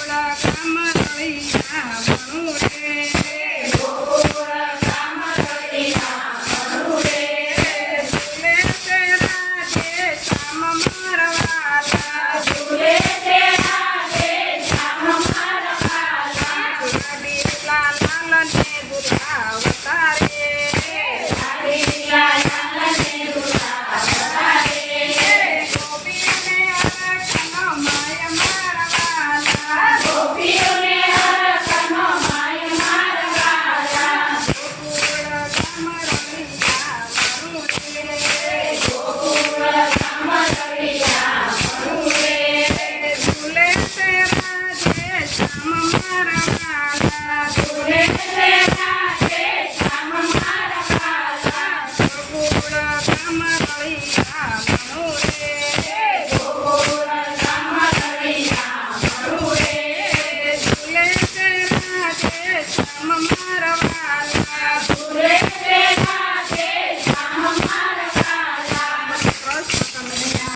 થોડા કામ રવિયા મણું રે Mama.